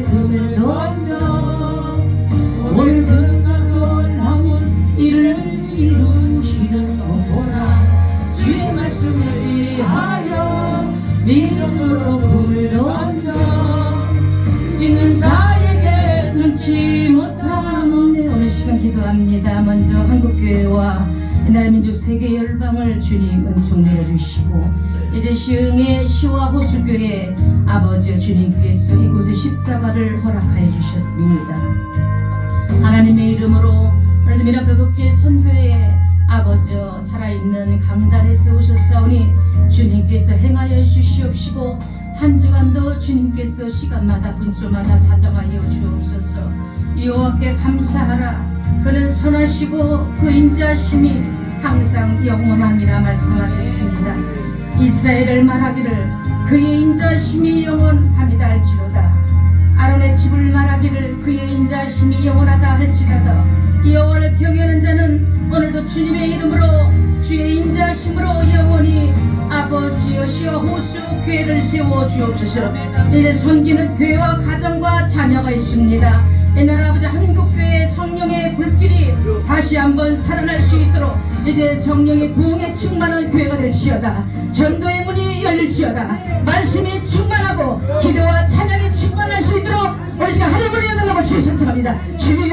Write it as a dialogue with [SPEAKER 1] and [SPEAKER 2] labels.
[SPEAKER 1] 금을 던져. 오늘그가 놀라운 일을 이루시는 것 보라 주의 말씀 의지하여 믿음으로 금을 던져. 믿는 자에게 눈치 못함 네, 오늘 시간 기도합니다. 먼저 한국교회와 나라민족 세계 열방을 주님 은총 내려주시고 이제 시흥의 시와 호수교회 아버지 주님께서 이곳에 십자가를 허락하여 주셨습니다. 하나님의 이름으로 오늘 미라클 국제 선교회 아버지 살아있는 강단에 세우셨사오니 주님께서 행하여 주시옵시고 한 주간도 주님께서 시간마다 분초마다 자정하여 주옵소서. 여호와께 감사하라. 그는 선하시고 그 인자심이 항상 영원함이라 말씀하셨습니다. 이스라엘을 말하기를 그의 인자심이 영원함이다 할지로다. 아론의 집을 말하기를 그의 인자심이 영원하다 할지라도 여호와를 경외하는 자는 오늘도 주님의 이름으로 주의 인자심으로 영원히 아버지 여시어 호수 교회를 세워 주옵소서. 이제 섬기는 교회와 가정과 자녀가 있습니다 옛날 아버지 한국교회 성령의 불길이 다시 한번 살아날 수 있도록 이제 성령의 부흥에 충만한 교회가 될지어다. 전도의 문이 열릴지어다. 말씀이 충만하고 기도와 찬양이 충만할 수 있도록 우리 시간 하늘을 여달라고 주의 신청합니다. 주님